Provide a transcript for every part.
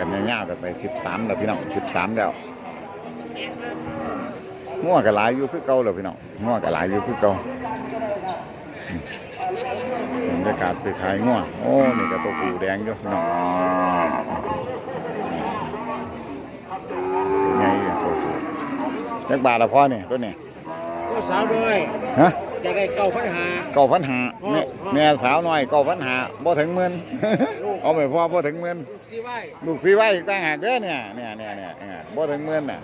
กันง่ายๆกันไปสิบสามแล้วพี่น้องสิบสามแล้วง่วกับหลายอยู่คือเก่าแล้วพี่น้องง่วกับหลายอยู่คือเก่าอืมบรรยากาศซื้อขายง่วโอ้นี่ก็ตัวผูแดงอยู่พี่น้องไงเนี่ยตัวผูจักบาทละพ่อนี่ตัวนี้ก็สาวด้วยฮะอยากได้เก่าพันหาเก้าพันหาอ๋อแม่อ๋อ แม่สาวน้อยเก้าพันหาบ่ถึงหมื่นเอาไปพ่อบ่ถึงหมื่นลูกซีไว้ลูกสีไว้อีกต่างหากเด้อเนี่ยเนี่ยเนี่ยเนี่ยเนี่ยบ่ถึงหมื่นน่ะ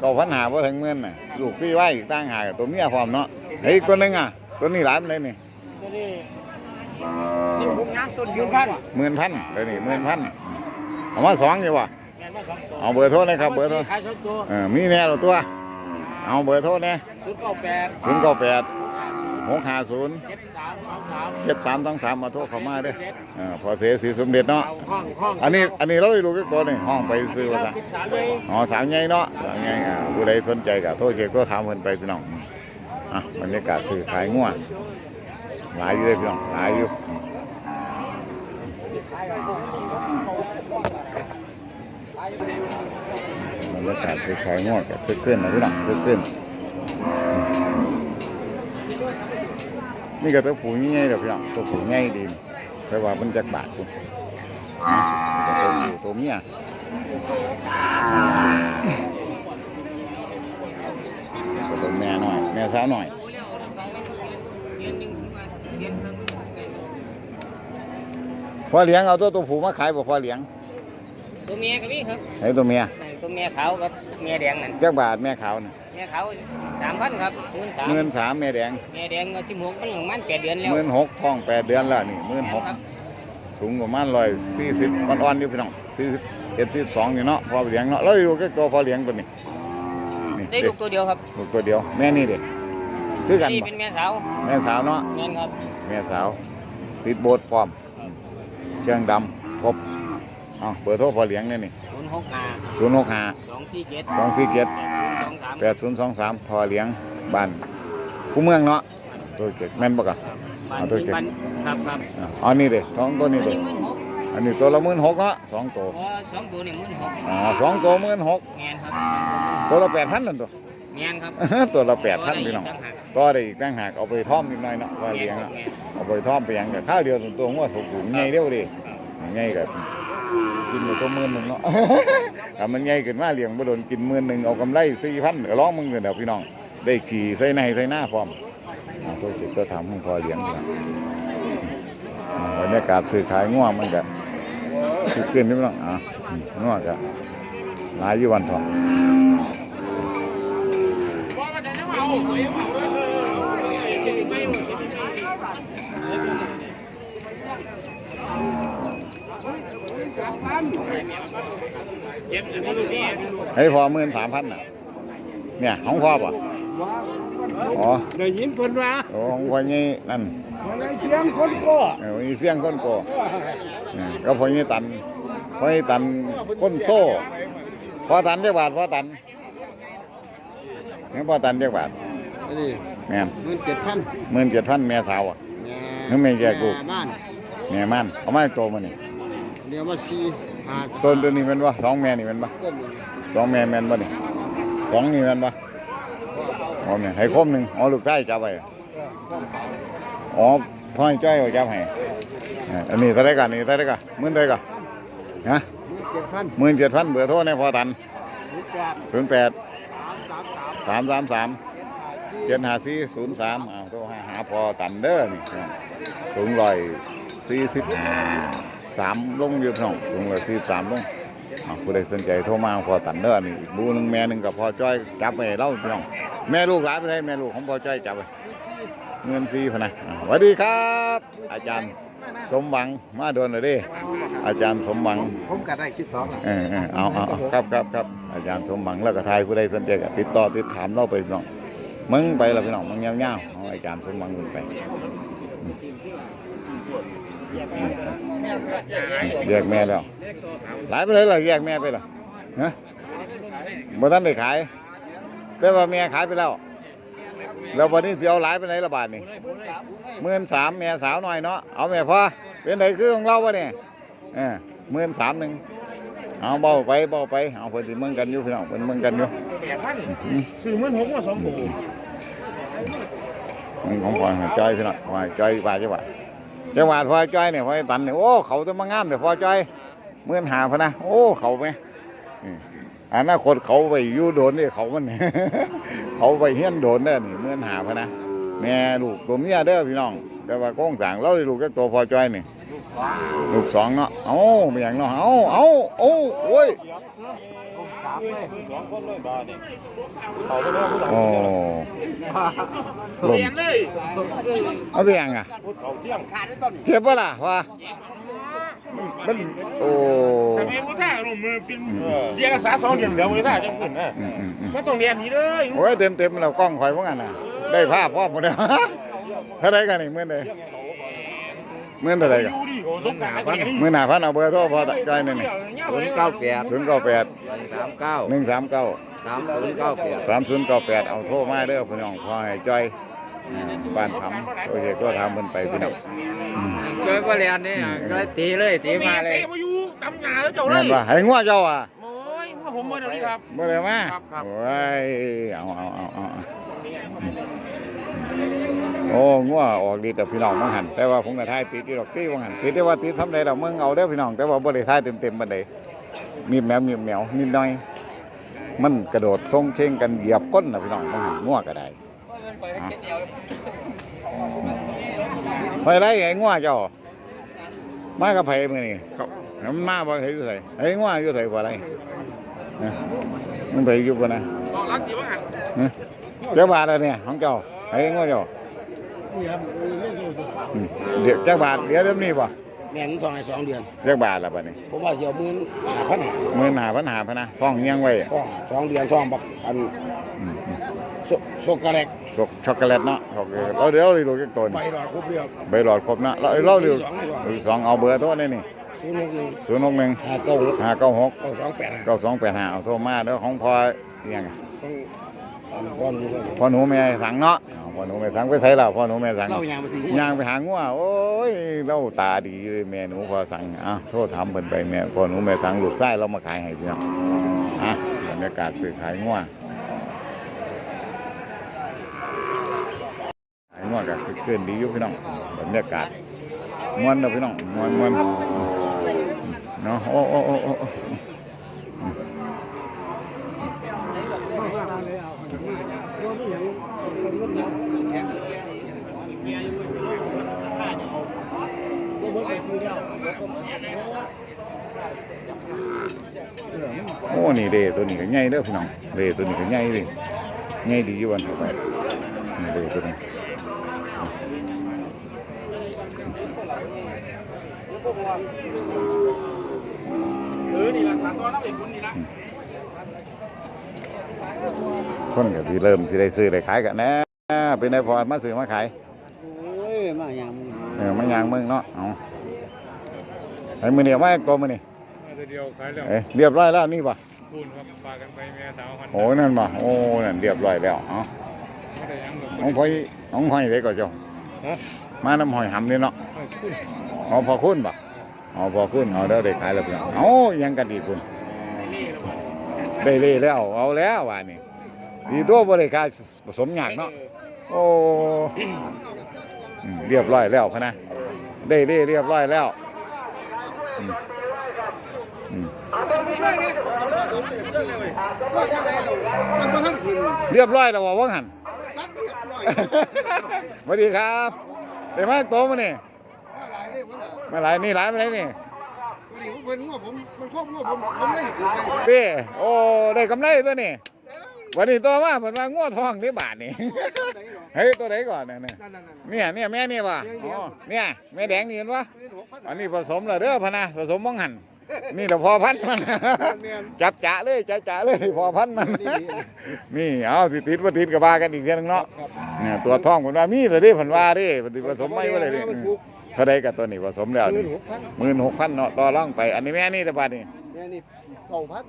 เก้าพันหาบ่ถึงหมื่นน่ะลูกสีไว้อีกต่างหากตัวเมียพร้อมเนาะเฮ้ยอีกตัวหนึงอะตัวนี้หลายปานใดนี่ตัวนี้สิบหกงานต้นยืนพันหมื่นพันตัวนี้หมื่นพันเอามาสองอยู่ว่ะงานมาสองตัวเอาเบอร์โทรนะครับเบอร์โทรขายสองตัวเออมีแน่ตัว เอาเบอร์โทรแน่ศูนย์เก้าแปดศูนย์เก้าแปดหกห้าศูนย์เจ็ด สามสองสามเจ็ดสามสองสามมาโทรเข้ามาเด้อเออพอเสียสีสมเด็จเนาะเอาห้องห้องอันนี้อันนี้เราได้รู้กี่ตัวนี่ห้องไปซื้อมาละปิดสามเลยอ๋อสามใหญ่เนาะสามใหญ่อ่าผู้ใดสนใจก็โทรเช็คก็ถามเพิ่นไปพี่น้องอะบรรยากาศซื้อขายงัวหลายอยู่เลยพี่น้องหลายอยู่บรรยากาศซื้อขายงัวก็คึกขึ้นนะพี่น้องคึกขึ้น นี่ก็ตัวผูใหญ่ๆเด้อพี่น้องตัวผูใหญ่ดีแต่ว่ามันจักบาทคุณอะนี่ก็ตัวผูตัวเมียก็ต้องแม่หน่อย แม่สาวหน่อยพ่อเลี้ยงเอาตัวตัวผูมาขายบอกพ่อเลี้ยง ตัวเมียก็มีครับให้ตัวเมียตัวเมียขาวกับเมียแดงนั่นเจ้าบาทแม่ขาวน่ะเมียขาวสามพันครับเงินสามหมื่นสามแม่แดงเมียแดงก็สิบหกมันประมาณแปดเดือนแล้วหมื่นหกท้องแปดเดือนแล้วนี่หมื่นหกครับสูงประมาณร้อยสี่สิบอ่อนๆอยู่พี่น้องสี่สิบเอ็ดสิบสองนี่เนาะพ่อเลี้ยงเนาะแล้วดูแค่ตัวพ่อเลี้ยงตัวนี้นี่ได้ลูกตัวเดียวครับลูกตัวเดียวแม่นี่เด็กคือกันนี่บ่เป็นแม่สาวแม่สาวเนาะเงินครับแม่สาว ติดโบสถ์พร้อมเชียงดำครบ เอาเบอร์โทรพ่อเลี้ยงเนี่ยนี่ศูนย์หกห้าศูนย์หกห้าสองสี่เจ็ดสองสี่เจ็ดสองสามแปดศูนย์สองสามพอเลี้ยงบ้านผู้เมืองเนาะตัวเจ็ดแม่นบ่กะบ้านเอาตัวเก็บบ้านครับครับอะเอันนี้เด็สองตัวอันนี้นี้เด็หมื่นหกอันนี้ตัวละหมื่นหกเนาะสองตัวอ๋อสองตัวนี่หมื่นหกอ๋อสองตัวหมื่นหกเงินครับตัวละแปดพันนั่นตัวเงินครับตัวละแปดพันตัวพี่น้องได้กต่างหากต่อได้อีกต่างหากเอาไปท่อมนิดหน่อยเนาะว่าเลี้ยงอะเอาไปท่อมไปหยังกับข้าวเดียวตัวหัวถูกถุงใหญ่เดียวดิใหญ่กับ กินอยู่ตัวมื่นหนึ่งเนาะ ถ้ามันใหญ่ขึ้นมาเลี้ยงบ่โดนกินมื่นหนึ่งเอากำไรสี่พันร้องมึงเงินเดี๋ยวพี่น้อง ได้ขี่ใส่ในใส่หน้าพร้อมอ่าตัวจิตก็ทำของพอเลี้ยงพี่น้องอ่าบรรยากาศซื้อขายง่วงมันก็คือเกินพี่น้องอ่าอืมง่วงก็หลายอยู่วันทอง ว่ากันจะเอาสวยมากเลยไม่หมดที่ ให้พอหมื่นสามพันน่ะ เนี่ยของพ่อป่ะอ๋อได้ยินเพิ่นว่าโอ้ของพ่อนี่นั่นอะไรเสียงคนก็เออมีเสียงก้นโกเนี่ยก็พ่อนี่ตันพ่อนี่ตันก้นโซ่พ่อตันเรียกบาทพ่อตันนี่พ่อตันเรียกบาทอันนี้แม่นเงินเจ็ดพันหมื่นเจ็ดพันแม่สาวอะนึกไม่แยกลูกบ้านแม่มันเอามาให้โตมานี่เดี๋ยวมาซี หาต้นตัวนี้เป็นวะสองแม่นี่เป็นปะก้มสองแม่แม่นปะนี่สองนี่แม่นปะอ๋อแม่ให้คมหนึ่งอ๋อลูกใต้จับไปอ๋อพ่อให้จ้อยเอาจับให้เอออันนี้เท่าไรกันนี่เท่าไรกันหมื่นเท่าไรกันฮะเจ็ดพันหมื่นเจ็ดพันเบอร์โทรในพอตันรูปแปดศูนย์แปดสามสามสามสามสามสาม เจ็ดห้าสี่ศูนย์สามอ้าวโทรหาหาพอตันเด้อนี่สูงร้อยสี่สิบ สามลงอยู่พี่น้องสูงร้อยสี่สิบสามลงอ้าวผู้ใดสนใจโทรมาพอตันเด้อนี่อีกบูหนึงแม่หนึ่งกับพอจ้อยจับไปให้เล่าพี่น้องแม่ลูกหลานไปให้แม่ลูกของพอจ้อยจับไปเงินซีพะนะอ่าสวัสดีครับ อาจารย์สมหวังมาโดนเลยดิอาจารย์สมหวังผมก็ได้คลิปสองอะเออเออเอาเอาเอาครับครับครับอาจารย์สมหวังแล้วก็ทายผู้ใดสนใจก็ติดต่อติดถามเราไปพี่น้องมึงไปละพี่น้องมึงเงี้ยวๆเอาอาจารย์สมหวังคุณไปอืมอืม แยกแม่แล้วหลายไปเลยเหรอแยกแม่ไปเหรอฮะบ่ทันได้ขาย แต่ว่าแม่ขายไปแล้ว แล้ววันนี้สิเอาหลายไปไหนละบาทนี่หมื่นสามแม่สาวหน่อยเนาะเอาแม่พอเป็นไหนคือของเราวะเนี่ยเออหมื่นสามหนึ่งเอาเบาไปเบาไปเอาเพิ่นสิเมืองกันอยู่พี่น้องเพิ่นเมืองกันอยู่แปดพันอืมสี่หมื่นหกมาสองตัวมันของพ่อให้จ้อยพี่น้องพ่อให้จ้อยว่าจังหวัด จังหวัดพอจ้อยเนี่ยพอตันเนี่ยโอ้เขาจะมางามเดี๋ยวพอจ้อยเมื่อนหาพนะโอ้เขาไหมอืมอนาคตเขาไปยู่โดนนี่เขามันเขาไปเฮี้ยนโดนเด้นี่เมื่อนหาพนะแม่ลูกตัวเมียเด้อพี่น้อง แต่ว่าก้องสางเราได้ลูกแค่ตัวพอจ้อยนี่ลูกสองเนาะเอ้าเป็นอย่างเนาะเอ้าเอ้าเอ้าโอ้ย สองคนเลยบ้านนี่เขาไปแล้วผู้หลังโอ้ลมเรียนเลยเอาเป็นอย่างอะพูดเขาเที่ยงขาดได้ตอนนี้เทียบปะล่ะว่ามันโอ้สมัยพุทธาลงมือเป็นเรียนรักษาสองเดือนแล้วพุทธาจังขึ้นนะอืมอืมอืมมันต้องเรียนนี้เลยโอ้ยเต็มเต็มเรากล้องคอยพวกกันน่ะได้ภาพพร้อมหมดแล้วเท่าไรกันนี่เมื่อใด เมื่อเท่าไรกันอยู่ดิโอ้สงการพันเมื่อหน้าพันเอาเบอร์โทรพอใจหนึ่งศูนย์เก้าแปดศูนย์เก้าแปดสามเก้าหนึ่งสามเก้าสามศูนย์เก้าแปดสามศูนย์เก้าแปดเอาโทรมาเด้อพี่น้องพอให้จ้อยอืมบ้านผำโอเคก็ทำมันไปพี่น้องอืมเจอก็เรียนนี่ก็ตีเลยตีมาเลยมาอยู่ตำงานแล้วเจ้าเลแม่ยนว่าให้งัวเจ้าอะโอ้ยว่าผมมาเดี๋ยวนี้ครับบ่ได้มาครับครับโอ้ยเอาเอาเอาเอาเอา โอ้งัวออกดีแต่พี่น้องมังหันแต่ว่าผมก็ทายติดอยู่ดอกตีมังหันติดได้ว่าติดทำได้ดอกมึงเอาเด้พี่น้อง แต่ว่าบ่ได้ทายเต็มๆบันไดมีแมวมีแมวนิดหน่อย มันกระโดดทรงเชงกันเหยียบก้นนะพี่น้องมังหันงัวก็ได้อะไปไรไอ้งัวเจ้ามากับไผมื้อนี้ครับมันมาบ่เห็นอยู่ไสไอ้งัวอยู่ไสบ่ไรมันไปอยู่บ่นะบอกรักดีว่าหันะเจ้าบาทอะไรเนี่ยของเจ้า ไอ้งัวเจ้าอืมเดี๋ยวเจ้าบาทเดี๋ยวเดี๋ยวนี้ป่ะแม่งทองในสองเดือนเจ้าบาทละบัดนี้ผมว่าเสียวหมื่นห้าพันหมื่นหาพันหาพันนะท้องเลี้ยังไว้ทองสองเดือนทองบักอันอืมอืมโซโซกะแรกสกช็อกโกแลตเนาะช็อกโกแลตเราเดี๋ยวเราดูจักตัวใบนี่หลอดครบเรียบใบหลอดครบนะเราเราเดี๋ยวสองเลยว่ะอีกสองเอาเบอร์โทรนี่นี่ศูนย์หกหนึ่งศูนย์หกหนึ่งห้าเก้าหกห้าเก้าหกเก้าสองแปดห้าเก้าสองแปดห้าเอาโทรมาเด้อของพอเลี้ยังต้องอันก้อนนี้ก็พ่อหนูแม่สังเนาะเอา พ่อหนูแม่สังไปใส่แล้วพ่อหนูแม่สัง เล่ายางไปสิย่างไปหางัวโอ้ยเราตาดีเลยแม่หนูพอสั่งอะโทษทำเพิ่นไปแม่พอหนูแม่สั่งลูกไส้เรามาขายให้พี่น้องอะบรรยากาศซื้อขายงัวขายงัวก็คือขึ้นดีอยู่พี่น้องบรรยากาศม่วนเด้อพี่น้องม่วนม่วนเนาะโอ้โอ้โอ้โอ้อืม โอ้นี่เด้ตัวนี้ก็ใหญ่เด้อพี่น้องเด้ตัวนี้ก็ใหญ่ดิใหญ่ดีอยู่วันเข้าไปนี่เด้ตัวนี้เออนี่แหละขาตัวน้ำเอกคุณนี่ละคนก็ที่เริ่มที่ได้ซื้อได้ขายกันนะเป็นได้พอมาซื้อมาขายโอ้ยมาอย่างมึงเออมันยางมึงเนาะเอา ไอ้มือเดียวมาตัวมือนี่เดียวขายแล้วเอ้ยเรียบร้อยแล้วนี่ป่ะคูณครับพากันไปแม่สาวหันโอ้นั่นป่ะโอ้นั่นเรียบร้อยแล้วเอาไม่ได้ยังหรอกน้องพอยน้องหอยได้ก่อนเจ้าฮะมาน้ำหอยหำนี่เนาะคูณเอาพอคุณป่ะเอาพอคุณเอาเด้อได้ขายแล้วพี่น้องเอายังกันอีกคุณได้เล่แล้วเอาแล้วว่านี่ดีตัวบริการผสมหยากเนาะโอ้อืมเรียบร้อยแล้วพะนะได้เรีเรียบร้อยแล้ว เรียบร้อยแล้วว่าว่างหันสวัสดีครับเดี๋ยวมาโตมาเนี่ยมาหลายนี่หลายมาไหนนี่เพิ่นว่าผมมันครอบว่าผมผมได้เต้โอ้ได้กำไรตัวนี่ วันนี้ตัวมาผมมาง้อทองที่บาทนี่ เฮ้ยตัวไหนก่อนเนี่ยนั่นนั่นนั่นเนี่ยเนี่ยแม่นี่วะอ๋อเนี่ยแม่แดงนี่เห็นวะอันนี้ผสมแล้วเด้อพะนะผสมมังหันนี่แต่พอพันธุ์มันจับจะเลยจะจะเลยพอพันธุ์มันนี่เอาสิติดว่าติดกับบากันอีกเทีนึงเนาะเนี่ยตัวทองผมว่ามีเลยดิผนว่าดิปฏิผสมไม่ว่าเลยดิอืมเท่าใดกับตัวนี้ผสมแล้วนี่หมื่นหกพันเนาะต่อร่องไป อันนี้แม่นี่แต่บาทนี่เนี่ยนี่เก้าพัน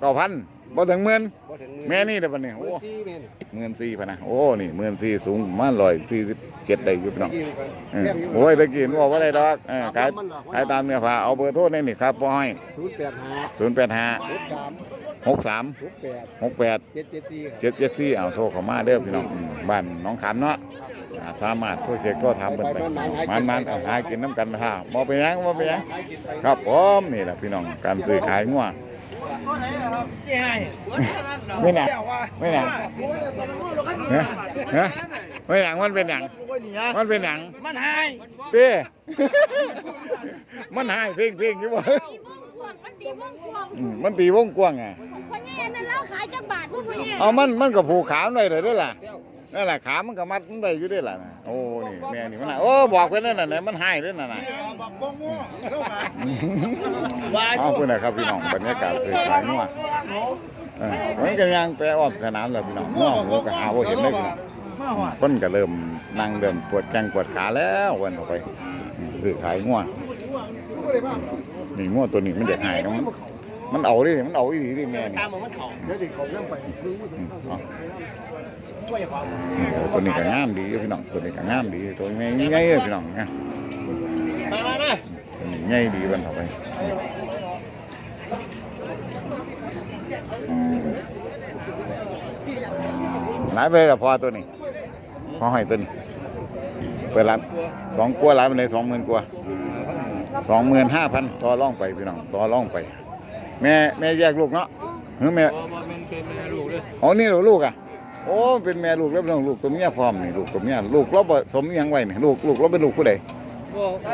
เก้าพันบ่ถึงหมื่นบ่ถึงแม่นี่เด้อบัดนี้โอ้ที่แม่นี่หมื่นสี่พันนะโอ้นี่หมื่นสี่สูงประมาร้อยสี่สิบเจ็ดได้อยู่พี่น้องกินกันเออโอ้ยตะกี้มันบอกว่าได้ดอกเออขายขายตามเนื้อผ้าเอาเบอร์โทรนี่นี่ครับพ่อให้ศูนย์แปดห้าศูนย์แปดห้าหกสามหกสามหกแปดหกแปด เจ็ดเจ็ดสี่เจ็ดเจ็ดสี่เอาโทรเข้ามาเด้อพี่น้องอืมบ้านหน้องขามเนาะอ่าสามารถโทรเช็คก็ทำเป็นไปมันมันๆเอาหากินน้ำกันท่าบ่ไปนหยังบ่ไปนหยัง ขายกินไป ครับผมนี่แหละพี่น้องการซื้อขายงัว ไม่หนักไม่หนักฮะฮะไม่หนักมันเป็นหนัง มันเป็นหนัง มันหายเป้มันหายเพ่งเพ่งอยู่บ่มันตีม่วงพวงอืมมันตีวงกว้างไงคนนี้นั่นเราขายจักบาทพวกคนนี้เอามันมันก็ผูกขาหน่อยเลยด้วยล่ะ นั่นแหละขามันก็มัดมันได้อยู่ด้วยล่ะนะโอ้นี่แม่นี่มันน่ะโอ้บอกเพิ่นนั่นน่ะนะมันหายด้วยน่ะนะเอาเพิ่นน่ะครับพี่น้องบรรยากาศซื้อขายงัวเออมันก็ยังไปอ้อมสนามแล้วพี่น้องงัวหมูก็หาบ่เห็นเลยพี่น้องคนก็เริ่มนั่งเริ่มปวดแข้งปวดขาแล้ววันออกไปซื้อขายงัวนี่งัวตัวนี้มันเด็กหายเนาะมันมันเอาดิมันเอาอีหลีดิแม่นี่เดี๋ยวเด็กเขาเริ่มไปอืมเอานี่ ตัวนี้ก็งามดีพี่น้องตัวนี้ก็งามดีตัวนี้ใหญ่ๆเลยพี่น้องนะตัวนี้ใหญ่ดีบันเข้าไปหลายไปเลยละพอตัวนี้พอให้ตัวนี้เปิดร้านสองกัว่าหลายไปเลยสองหมื่นกัวสองหมื่นห้าพันต่อร่องไปพี่น้องต่อร่องไป แม่แม่แยกลูกเนาะหรือแม่อ๋อนี่เรอลูกอะ โอ้เป็นแม่ลูกแล้วเป็นลูกตัวเมียพร้อมนี่ลูกตัวเมียลูกเราผสมอิหยังไว้นี่ลูกลูกเราเป็นลูกผู้ใด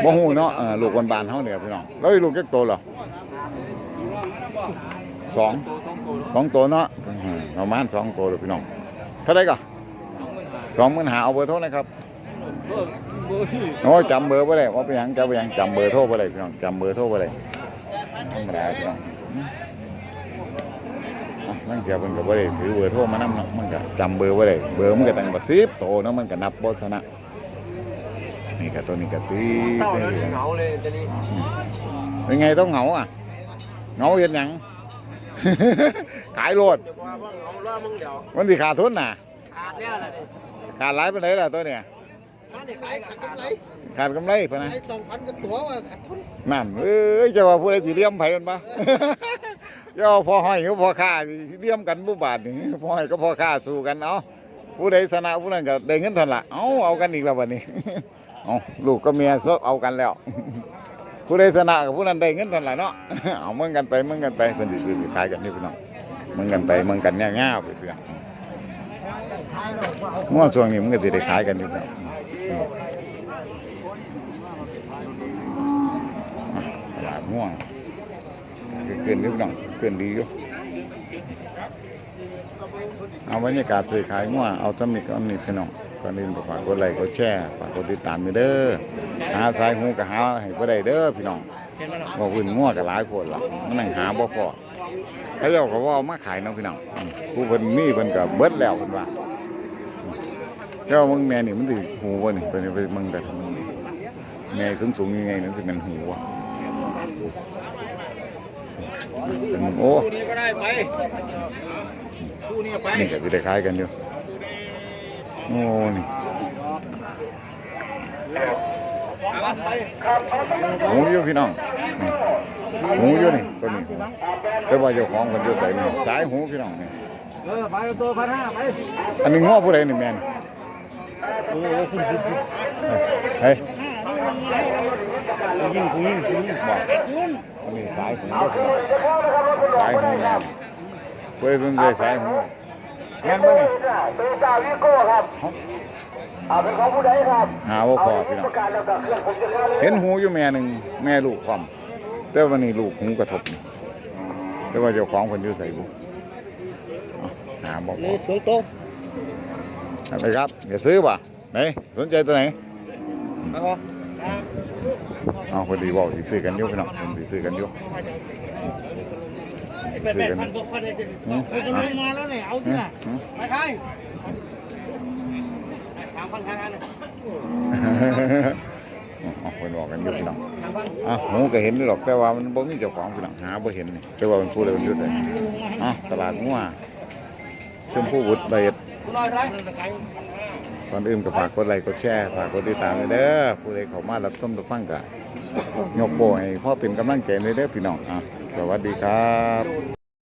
บ่ฮู้เนาะเออลูกบานๆเฮาเนี่ยพี่น้องแล้วอีลูกจักโตเหรอสองสองตัวเนาะอืมประมาณสองตัวเลยพี่น้องเท่าไหร่ก็สองหมื่นหาเอาเบอร์โทรนะครับโอ้ยจำเบอร์บ่ได้ว่าเป็นหยังจำเป็นหยังจำเบอร์โทรบ่ได้พี่น้องจำเบอร์โทรบ่ได้ธรรมดาพี่น้องอืมอะ นั่งเสียเพิ่นก็บ่ได้ถือเบอร์โทรมานำเนาะมันก็จำเบอร์บ่ได้เบอร์มันก็ตั้งบ่10โตเนาะมันก็นับบ่ชนะนี่ก็ตัวนี้ก็สิเศร้าแล้วเหงาเลยตอนนี้เป็นไงต้องเหงาอะเหงาเฮ็ดหยัง ขายโลดจะบอกว่าเหงาล่อมึงเดี๋ยวมันสิขาดทุนน่ะ ขาดแล้วล่ะนี่ขาดหลายปานใดล่ะตัวเนี่ย ถ้าได้ขายขาดกำไรขาดกำไรพะนะขายสองพันก็ตัวว่าขาดทุนนั่นเอ้ยจะว่าผู้ใดสิเลี้ยมไผมันบ่อ ย่าว่าพ่อห้อยกับพ่อค้าเลี้ยมกันบ่บาดนี่พ่อห้อยกับพ่อค้าสู้กันเอาผู้ใดชนะผู้นั้นก็ได้เงินเท่านั้นละเอาเอากันอีกแล้วบัดนี้เอาลูกกับเมียซเอากันแล้ว ผู้ใดชนะกับผู้นั้นได้เงินเท่านั้นละเนาะเอามึงกันไปมึงกันไปเพิ่นสิซื้อสิขายกันนี่พี่น้องมึงกันไปมึงกันง่ายๆไปเพื่อนมั่วช่วงนี้มึงก็สิได้ขายกันนี่พี่น้องตลาดม่วง เกินอยู่พี่น้องเกินดีอยู่เอาบรรยากาศซื้อขายง่วเอาจำนิกอันนี้พี่น้องก่อนอื่นฝากกดไลค์กดแชร์ฝากกดติดตามอยู่เด้อหาสายหูก็หาให้บ่ได้เด้อพี่น้องบ่อื่นง่วก็หลายโพดล่ะมันนั่งหาบ่พอเขาเจ้าก็ว่ามาขายเนาะพี่น้องผู้เพิ่นมีเพิ่นก็เบิดแล้วเพิ่นว่าเจ้ามึงแม่นี่มันสิหูบ่นี่เพิ่นไปมึงแต่มึงนี่แม่สูงยังไงนั่นสิมันหูวะ โอ้คู่นี้ก็ได้ไปคู่นี้ไปนี่ก็สิได้ขายกันอยู่โอ้นี่หมูอยู่พี่น้องอืมหมูอยู่นี่ตัวนี้แต่ว่าเจ้าของคนอยู่ใส่นี่สายหูพี่น้องนี่เออไปตัวพันห้าไปอันนี้ง้อผู้ใดนี่แม่นเฮ้ย ยิงกูยิงกูยิงบอกอันนี้สายหูสายหูแม่นเพื่อนเพิ่นเลยสายหูแม่นบ่นี่เป็นจ่าวิโก้ครับเอาเป็นของผู้ใดครับหาว่าพอพี่น้องเห็นหูอยู่แม่หนึ่งแม่ลูกพร้อมแต่วันนี้ลูกหูกระทบแต่ว่าเจ้าของคนอยู่ใส่บุหาบอกนี่สวนโตไรครับอย่าซื้อป่ะไหนสนใจตัวไหนเอา เอาพอดีบอกสิซื้อกันอยู่พี่น้องคนสิซื้อกันอยู่ซื้อกันอยู่หืมเฮ้ยกำลังมาแล้วเนี่ยเอาหืที่มน่ะหืมไปใครสามพันทางอันอ๋อเพิ่นบอกกันอยู่พี่น้องอะหมูก็เห็นอยู่หรอกแต่ว่ามันบ่มีเจ้าของพี่น้องหาบ่เห็นนี่แต่ว่ามันพูดเลยมันอยู่ไสอะตลาดงัวชมพู่บุตรใบเอ็ด ก่อนอื่นก็ฝากกดไลค์กดแชร์ฝากกดติดตามเลยเด้อผู้ใดเข้ามารับชมรับฟังก็ยกโป้ให้พ่อเป็นกำลังใจเลยเด้อพี่น้องอะสวัสดีครับ